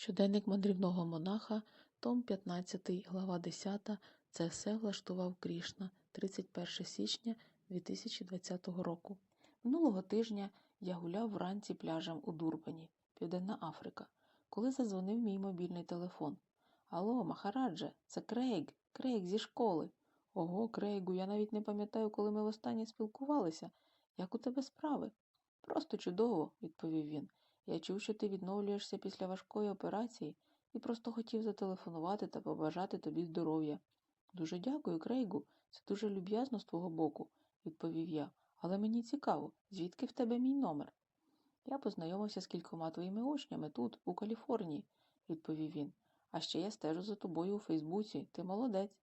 Щоденник мандрівного монаха, том 15, глава 10. Це все влаштував Крішна. 31 січня 2020 року. Минулого тижня я гуляв вранці пляжем у Дурбані, Південна Африка, коли задзвонив мій мобільний телефон. Алло, Махарадже, це Крейг, Крейг зі школи. Ого, Крейгу, я навіть не пам'ятаю, коли ми востаннє спілкувалися. Як у тебе справи? Просто чудово, відповів він. Я чув, що ти відновлюєшся після важкої операції і просто хотів зателефонувати та побажати тобі здоров'я. Дуже дякую, Крейгу. Це дуже люб'язно з твого боку, відповів я. Але мені цікаво, звідки в тебе мій номер? Я познайомився з кількома твоїми учнями тут, у Каліфорнії, відповів він. А ще я стежу за тобою у Фейсбуці. Ти молодець.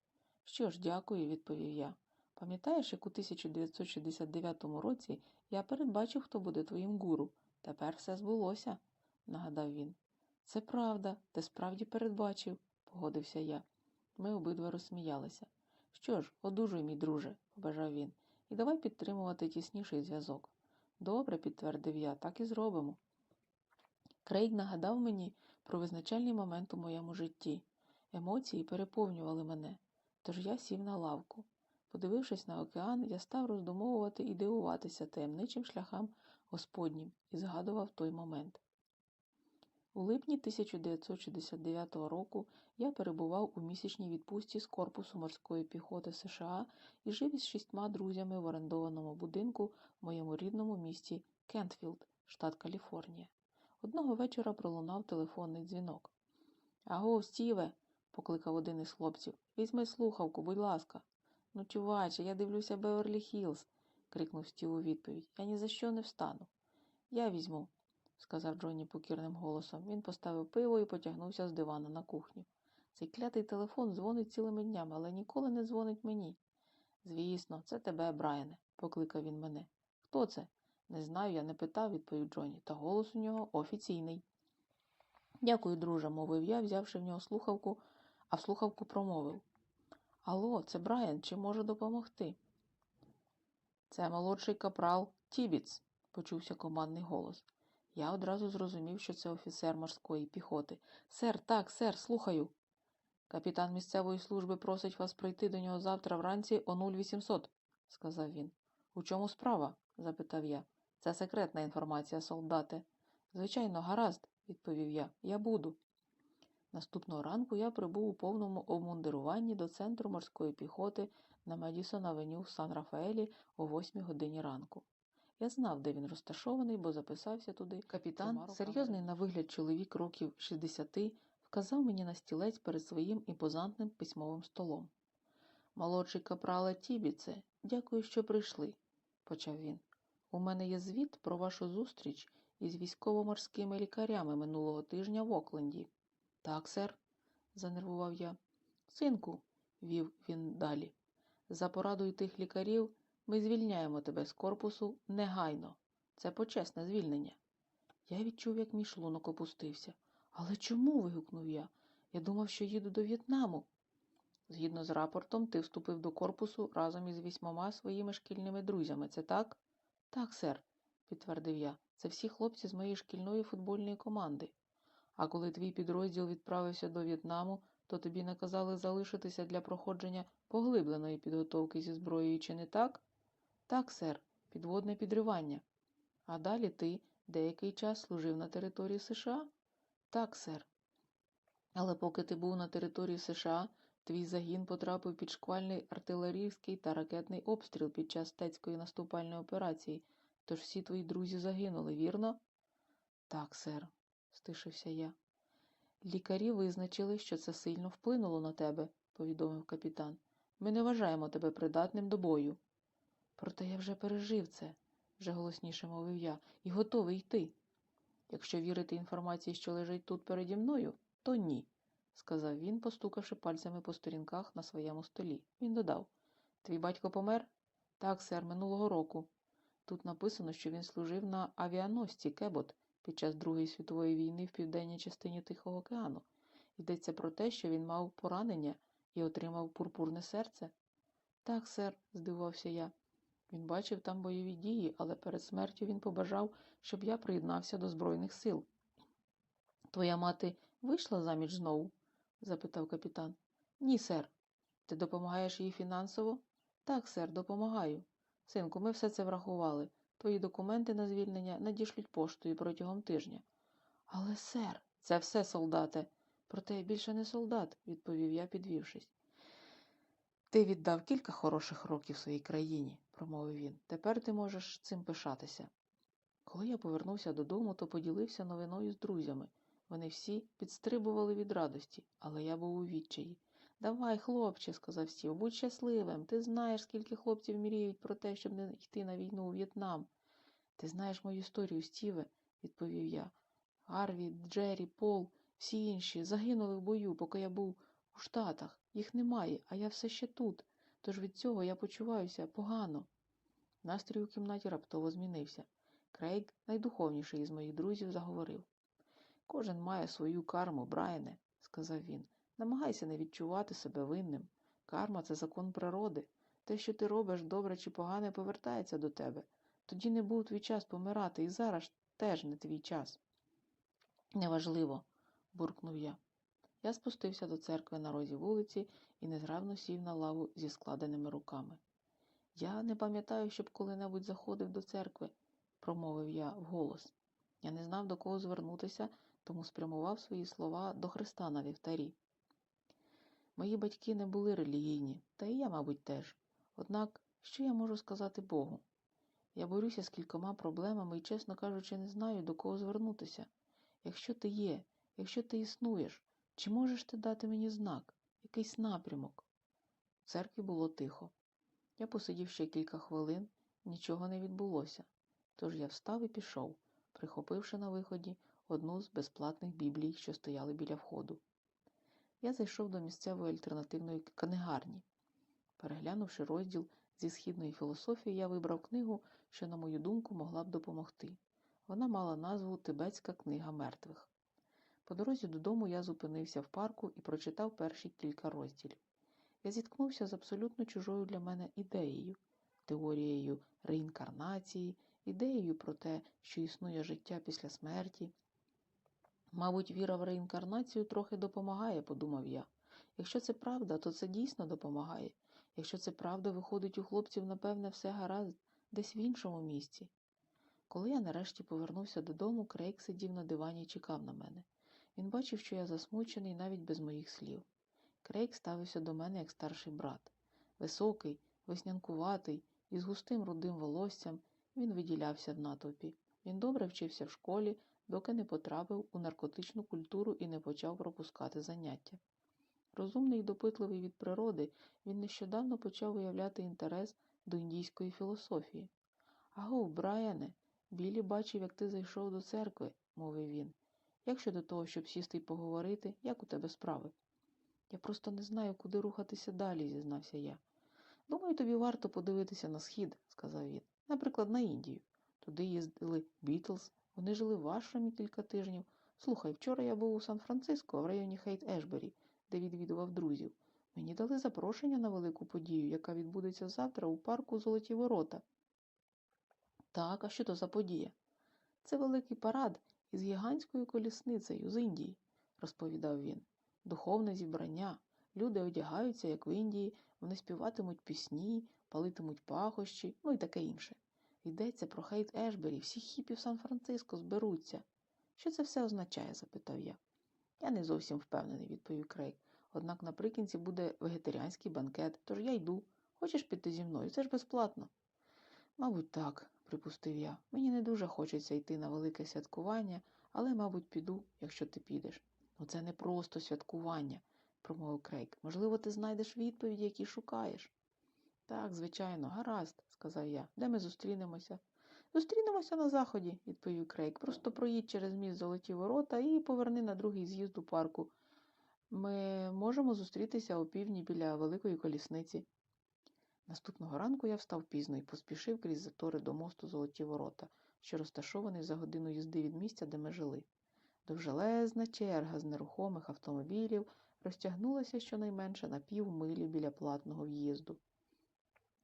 Що ж, дякую, відповів я. Пам'ятаєш, як у 1969 році я передбачив, хто буде твоїм гуру. Тепер все збулося, нагадав він. Це правда, ти справді передбачив, погодився я. Ми обидва розсміялися. Що ж, одужуй, мій друже, побажав він, і давай підтримувати тісніший зв'язок. Добре, підтвердив я, так і зробимо. Крейг нагадав мені про визначальний момент у моєму житті. Емоції переповнювали мене, тож я сів на лавку. Подивившись на океан, я став роздумовувати і дивуватися таємничим шляхам Господнім і згадував той момент. У липні 1969 року я перебував у місячній відпустці з корпусу морської піхоти США і жив із шістьма друзями в орендованому будинку в моєму рідному місті Кентфілд, штат Каліфорнія. Одного вечора пролунав телефонний дзвінок. Аго, Стіве, покликав один із хлопців. Візьми слухавку, будь ласка. Ну, чуваче, я дивлюся Беверлі Хілз, крикнув Стів у відповідь. Я ні за що не встану. Я візьму, сказав Джонні покірним голосом. Він поставив пиво і потягнувся з дивана на кухню. Цей клятий телефон дзвонить цілими днями, але ніколи не дзвонить мені. Звісно, це тебе, Брайане, покликав він мене. Хто це? Не знаю, я не питав, відповів Джонні, та голос у нього офіційний. Дякую, друже, мовив я, взявши в нього слухавку, а в слухавку промовив. Алло, це Брайан, чи можу допомогти? Це молодший капрал Тібіц, почувся командний голос. Я одразу зрозумів, що це офіцер морської піхоти. Сер, так, сер, слухаю. Капітан місцевої служби просить вас прийти до нього завтра вранці о 0800, сказав він. У чому справа? запитав я. Це секретна інформація, солдате. Звичайно, гаразд, відповів я. Я буду. Наступного ранку я прибув у повному обмундируванні до центру морської піхоти на Медісон Авеню в Сан-Рафаелі о 8 годині ранку. Я знав, де він розташований, бо записався туди. Капітан, серйозний на вигляд чоловік років 60, вказав мені на стілець перед своїм імпозантним письмовим столом. Молодший капрале Тібіце, дякую, що прийшли, почав він. У мене є звіт про вашу зустріч із військово-морськими лікарями минулого тижня в Окленді. Так, сер, занервував я. Синку, вів він далі. За порадою тих лікарів ми звільняємо тебе з корпусу негайно. Це почесне звільнення. Я відчув, як мій шлунок опустився. Але чому? вигукнув я. Я думав, що їду до В'єтнаму. Згідно з рапортом, ти вступив до корпусу разом із вісьмома своїми шкільними друзями. Це так? Так, сер, підтвердив я. Це всі хлопці з моєї шкільної футбольної команди. А коли твій підрозділ відправився до В'єтнаму, то тобі наказали залишитися для проходження поглибленої підготовки зі зброєю, чи не так? Так, сер, підводне підривання. А далі ти деякий час служив на території США? Так, сер. Але поки ти був на території США, твій загін потрапив під шквальний артилерійський та ракетний обстріл під час стецької наступальної операції, тож всі твої друзі загинули, вірно? Так, сер, стишився я. Лікарі визначили, що це сильно вплинуло на тебе, повідомив капітан. Ми не вважаємо тебе придатним до бою. Проте я вже пережив це, вже голосніше мовив я, і готовий йти. Якщо вірити інформації, що лежить тут переді мною, то ні, сказав він, постукавши пальцями по сторінках на своєму столі. Він додав Твій батько помер? Так, сер, минулого року. Тут написано, що він служив на авіаносці Кебот під час Другої світової війни в південній частині Тихого океану. Йдеться про те, що він мав поранення і отримав пурпурне серце. Так, сер, здивувався я. Він бачив там бойові дії, але перед смертю він побажав, щоб я приєднався до Збройних сил. Твоя мати Вийшла заміж знову? запитав капітан. Ні, сер. Ти допомагаєш їй фінансово? Так, сер, допомагаю. Синку, ми все це врахували. Твої документи на звільнення надішлють поштою протягом тижня. Але, сер, це все, солдате. Проте я більше не солдат, відповів я, підвівшись. Ти віддав кілька хороших років своїй країні, промовив він. Тепер ти можеш цим пишатися. Коли я повернувся додому, то поділився новиною з друзями. Вони всі підстрибували від радості, але я був у відчаї. Давай, хлопче, сказав Стів, будь щасливим. Ти знаєш, скільки хлопців мріють про те, щоб не йти на війну у В'єтнам. Ти знаєш мою історію, Стіве, відповів я. Гарві, Джері, Пол, всі інші загинули в бою, поки я був у Штатах. Їх немає, а я все ще тут. Тож від цього я почуваюся погано. Настрій у кімнаті раптово змінився. Крейг, найдуховніший із моїх друзів, заговорив. Кожен має свою карму, Брайане, сказав він. Намагайся не відчувати себе винним. Карма це закон природи. Те, що ти робиш добре чи погане, повертається до тебе. Тоді не був твій час помирати, і зараз теж не твій час. Неважливо, буркнув я. Я спустився до церкви на розі вулиці і незграбно сів на лаву зі складеними руками. Я не пам'ятаю, щоб коли-небудь заходив до церкви, промовив я вголос. Я не знав, до кого звернутися, тому спрямував свої слова до Христа на вівтарі. Мої батьки не були релігійні, та і я, мабуть, теж. Однак, що я можу сказати Богу? Я борюся з кількома проблемами і, чесно кажучи, не знаю, до кого звернутися. Якщо ти є, якщо ти існуєш, чи можеш ти дати мені знак, якийсь напрямок? В церкві було тихо. Я посидів ще кілька хвилин, нічого не відбулося. Тож я встав і пішов, прихопивши на виході одну з безплатних біблій, що стояли біля входу. Я зайшов до місцевої альтернативної книгарні. Переглянувши розділ зі східної філософії, я вибрав книгу, що, на мою думку, могла б допомогти. Вона мала назву Тибетська книга мертвих. По дорозі додому я зупинився в парку і прочитав перші кілька розділів. Я зіткнувся з абсолютно чужою для мене ідеєю, теорією реінкарнації, ідеєю про те, що існує життя після смерті. Мабуть, віра в реінкарнацію трохи допомагає, подумав я. Якщо це правда, то це дійсно допомагає. Якщо це правда, виходить у хлопців, напевне, все гаразд десь в іншому місці. Коли я нарешті повернувся додому, Крейг сидів на дивані і чекав на мене. Він бачив, що я засмучений навіть без моїх слів. Крейг ставився до мене як старший брат. Високий, веснянкуватий, із густим рудим волоссям, він виділявся в натовпі. Він добре вчився в школі, доки не потрапив у наркотичну культуру і не почав пропускати заняття. Розумний і допитливий від природи, він нещодавно почав виявляти інтерес до індійської філософії. Агов, Брайане, Білі бачив, як ти зайшов до церкви, мовив він. Як щодо того, щоб сісти й поговорити, як у тебе справи? Я просто не знаю, куди рухатися далі, зізнався я. Думаю, тобі варто подивитися на схід, сказав він. Наприклад, на Індію. Туди їздили Бітлз, вони жили в Ашрамі кілька тижнів. Слухай, вчора я був у Сан-Франциско, в районі Хейт Ешбері, де відвідував друзів. Мені дали запрошення на велику подію, яка відбудеться завтра у парку Золоті Ворота. Так, а що то за подія? Це великий парад із гігантською колісницею з Індії, розповідав він. Духовне зібрання. Люди одягаються, як в Індії, вони співатимуть пісні, палитимуть пахощі, ну і таке інше. Йдеться про Хейт Ешбері, всі хіпі в Сан-Франциско зберуться. Що це все означає? запитав я. Я не зовсім впевнений, відповів Крейг. Однак наприкінці буде вегетаріанський банкет, тож я йду. Хочеш піти зі мною? Це ж безплатно. Мабуть, так, припустив я. Мені не дуже хочеться йти на велике святкування, але, мабуть, піду, якщо ти підеш. Ну це не просто святкування, промовив Крейг. Можливо, ти знайдеш відповіді, які шукаєш. Так, звичайно, гаразд, сказав я. Де ми зустрінемося? Зустрінемося на заході, відповів Крейг. Просто проїдь через міст Золоті ворота і поверни на другий з'їзд у парку. Ми можемо зустрітися опівдні біля великої колісниці. Наступного ранку я встав пізно і поспішив крізь затори до мосту Золоті ворота, що розташований за годину їзди від місця, де ми жили. Довжелезна черга з нерухомих автомобілів розтягнулася щонайменше на півмилі біля платного в'їзду.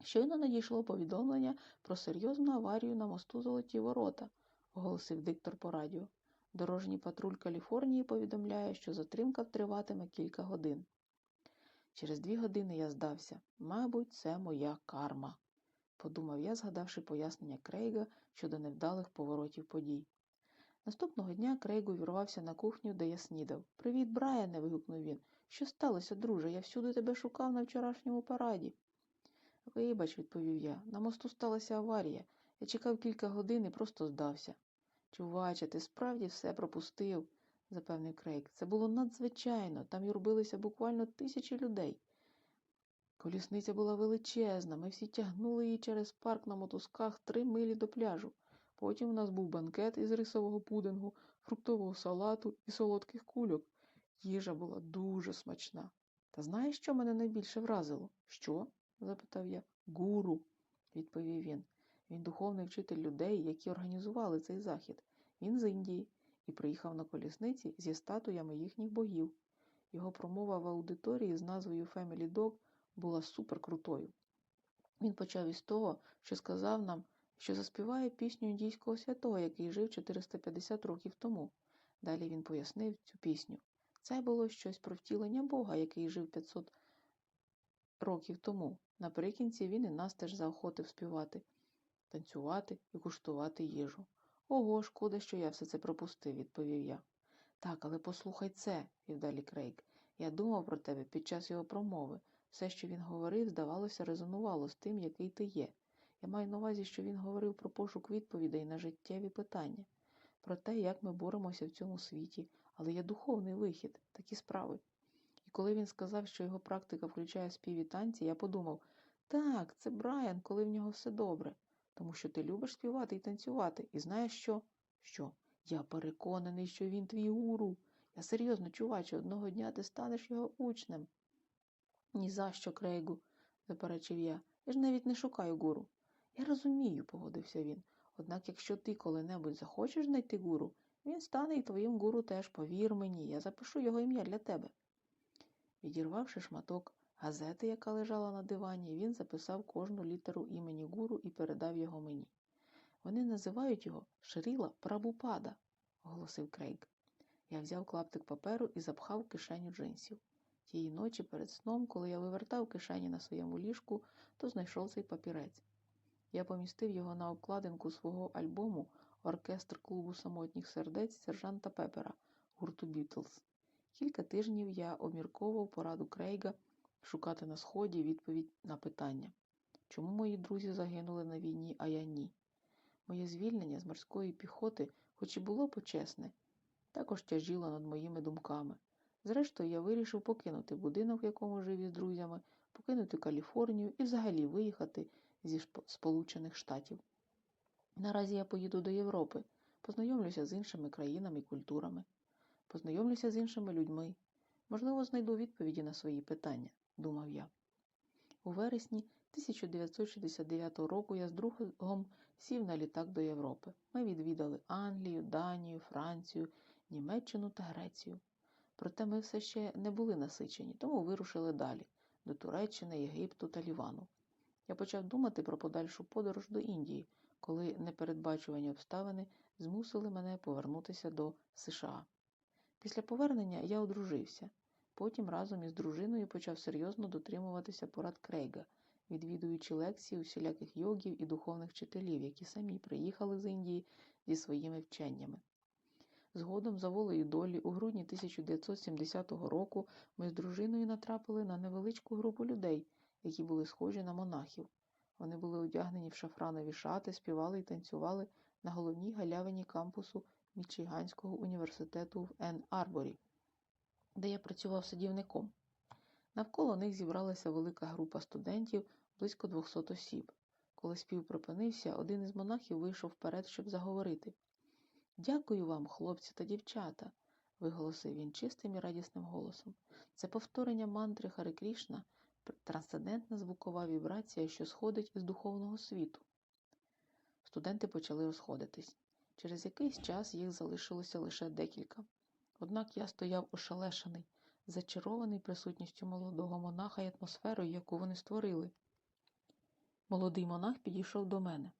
Щойно надійшло повідомлення про серйозну аварію на мосту Золоті ворота, оголосив диктор по радіо. Дорожній патруль Каліфорнії повідомляє, що затримка триватиме кілька годин. Через дві години я здався. Мабуть, це моя карма, подумав я, згадавши пояснення Крейга щодо невдалих поворотів подій. Наступного дня Крейг увірвався на кухню, де я снідав. Привіт, Брайане. вигукнув він. Що сталося, друже? Я всюди тебе шукав на вчорашньому параді. Вибач, відповів я. На мосту сталася аварія. Я чекав кілька годин і просто здався. Чуваче, ти справді все пропустив, запевнив Крейг. Це було надзвичайно. Там юрбилися буквально тисячі людей. Колісниця була величезна. Ми всі тягнули її через парк на мотузках три милі до пляжу. Потім у нас був банкет із рисового пудингу, фруктового салату і солодких кульок. Їжа була дуже смачна. Та знаєш, що мене найбільше вразило? Що? Запитав я. Гуру, відповів він. Він духовний вчитель людей, які організували цей захід. Він з Індії і приїхав на колісниці зі статуями їхніх богів. Його промова в аудиторії з назвою Family Dog була суперкрутою. Він почав із того, що сказав нам, що заспіває пісню індійського святого, який жив 450 років тому. Далі він пояснив цю пісню. Це було щось про втілення Бога, який жив 500 років тому. Наприкінці він і нас теж заохотив співати, танцювати і куштувати їжу. Ого, шкода, що я все це пропустив, відповів я. Так, але послухай це, вів далі Крейг. Я думав про тебе під час його промови. Все, що він говорив, здавалося, резонувало з тим, який ти є. Я маю на увазі, що він говорив про пошук відповідей на життєві питання, про те, як ми боремося в цьому світі, але є духовний вихід, такі справи. Коли він сказав, що його практика включає спів і танці, я подумав так, це Брайан, коли в нього все добре, тому що ти любиш співати і танцювати, і знаєш що? Що? Я переконаний, що він твій гуру. Я серйозно, чуваче, одного дня ти станеш його учнем. Ні за що, Крейгу, заперечив я. Я ж навіть не шукаю гуру. Я розумію, погодився він. Однак, якщо ти коли-небудь захочеш знайти гуру, він стане і твоїм гуру теж, повір мені, я запишу його ім'я для тебе. Відірвавши шматок газети, яка лежала на дивані, він записав кожну літеру імені гуру і передав його мені. Вони називають його Шріла Прабупада, оголосив Крейг. Я взяв клаптик паперу і запхав кишеню джинсів. Тієї ночі перед сном, коли я вивертав кишені на своєму ліжку, то знайшов цей папірець. Я помістив його на обкладинку свого альбому Оркестр клубу самотніх сердець сержанта Пепера гурту Бітлз. Кілька тижнів я обмірковував пораду Крейга шукати на сході відповідь на питання, чому мої друзі загинули на війні, а я ні. Моє звільнення з морської піхоти, хоч і було почесне, також тяжіло над моїми думками. Зрештою, я вирішив покинути будинок, в якому жив із друзями, покинути Каліфорнію і взагалі виїхати зі Сполучених Штатів. Наразі я поїду до Європи, познайомлюся з іншими країнами і культурами, познайомлюся з іншими людьми. Можливо, знайду відповіді на свої питання, думав я. У вересні 1969 року я з другом сів на літак до Європи. Ми відвідали Англію, Данію, Францію, Німеччину та Грецію. Проте ми все ще не були насичені, тому вирушили далі до Туреччини, Єгипту та Лівану. Я почав думати про подальшу подорож до Індії, коли непередбачувані обставини змусили мене повернутися до США. Після повернення я одружився. Потім разом із дружиною почав серйозно дотримуватися порад Крейга, відвідуючи лекції усіляких йогів і духовних вчителів, які самі приїхали з Індії зі своїми вченнями. Згодом, за волею долі, у грудні 1970 року ми з дружиною натрапили на невеличку групу людей, які були схожі на монахів. Вони були одягнені в шафранові шати, співали і танцювали на головній галявині кампусу Мічиганського університету в Ен Арборі, де я працював садівником. Навколо них зібралася велика група студентів, близько 200 осіб. Коли спів припинився, один із монахів вийшов вперед, щоб заговорити. Дякую вам, хлопці та дівчата, виголосив він чистим і радісним голосом. Це повторення мантри Хари Крішна, трансцендентна звукова вібрація, що сходить із духовного світу. Студенти почали розходитись. Через якийсь час їх залишилося лише декілька. Однак я стояв ошелешений, зачарований присутністю молодого монаха і атмосферою, яку вони створили. Молодий монах підійшов до мене.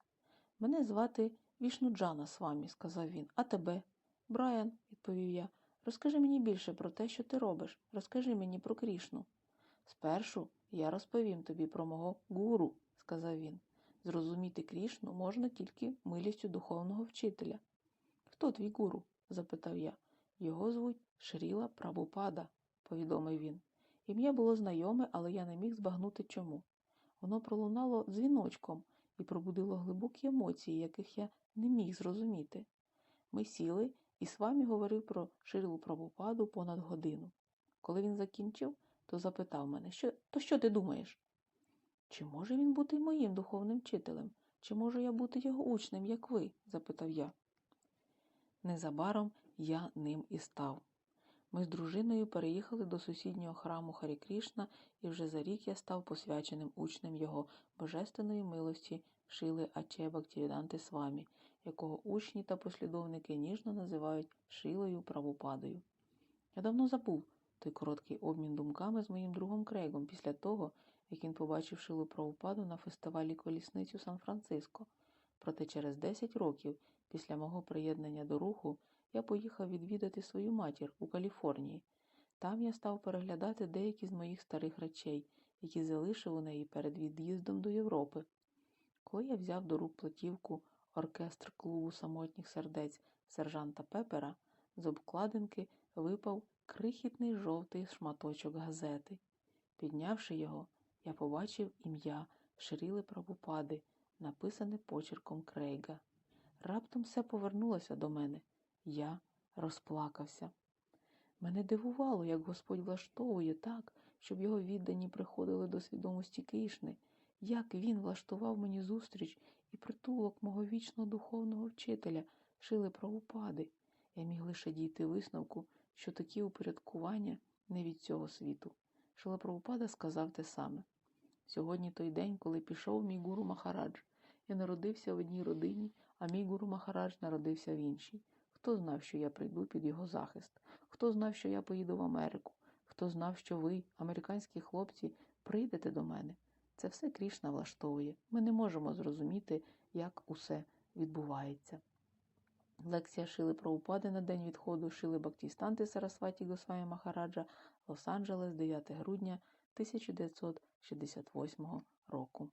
Мене звати Вішнуджана з вами, сказав він, а тебе? Брайан, відповів я, розкажи мені більше про те, що ти робиш. Розкажи мені про Крішну. Спершу я розповім тобі про мого гуру, сказав він. Зрозуміти Крішну можна тільки милістю духовного вчителя. Хто твій гуру? запитав я. Його звуть Шріла Прабупада, повідомив він. Ім'я було знайоме, але я не міг збагнути чому. Воно пролунало дзвіночком і пробудило глибокі емоції, яких я не міг зрозуміти. Ми сіли, і Свамі говорив про Шрілу Прабупаду понад годину. Коли він закінчив, то запитав мене, що, то що ти думаєш? Чи може він бути моїм духовним вчителем? Чи можу я бути його учнем, як ви? запитав я. Незабаром я ним і став. Ми з дружиною переїхали до сусіднього храму Харі Крішна, і вже за рік я став посвяченим учнем його божественної милості Шили Аче Бактівіданти Свамі, якого учні та послідовники ніжно називають Шилою Правопадою. Я давно забув той короткий обмін думками з моїм другом Крейгом після того, як він побачив Шилу Правопаду на фестивалі колісниць у Сан-Франциско. Проте через 10 років після мого приєднання до руху я поїхав відвідати свою матір у Каліфорнії. Там я став переглядати деякі з моїх старих речей, які залишив у неї перед від'їздом до Європи. Коли я взяв до рук платівку оркестр клубу самотніх сердець сержанта Пепера, з обкладинки випав крихітний жовтий шматочок газети. Піднявши його, я побачив ім'я Шріли Прабупади, написане почерком Крейга. Раптом все повернулося до мене. Я розплакався. Мене дивувало, як Господь влаштовує так, щоб його віддані приходили до свідомості Крішни, як він влаштував мені зустріч і притулок мого вічного духовного вчителя, Шили Правопади. Я міг лише дійти висновку, що такі упорядкування не від цього світу. Шила Прабхупада сказав те саме. Сьогодні той день, коли пішов мій гуру Махарадж. Я народився в одній родині, а мій гуру Махарадж народився в іншій. Хто знав, що я прийду під його захист? Хто знав, що я поїду в Америку? Хто знав, що ви, американські хлопці, прийдете до мене? Це все Крішна влаштовує. Ми не можемо зрозуміти, як усе відбувається. Лекція Шили про упади на день відходу Шили Бактістанти Сарасваті Госвамі Махараджа, Лос-Анджелес, 9 грудня 1968 року.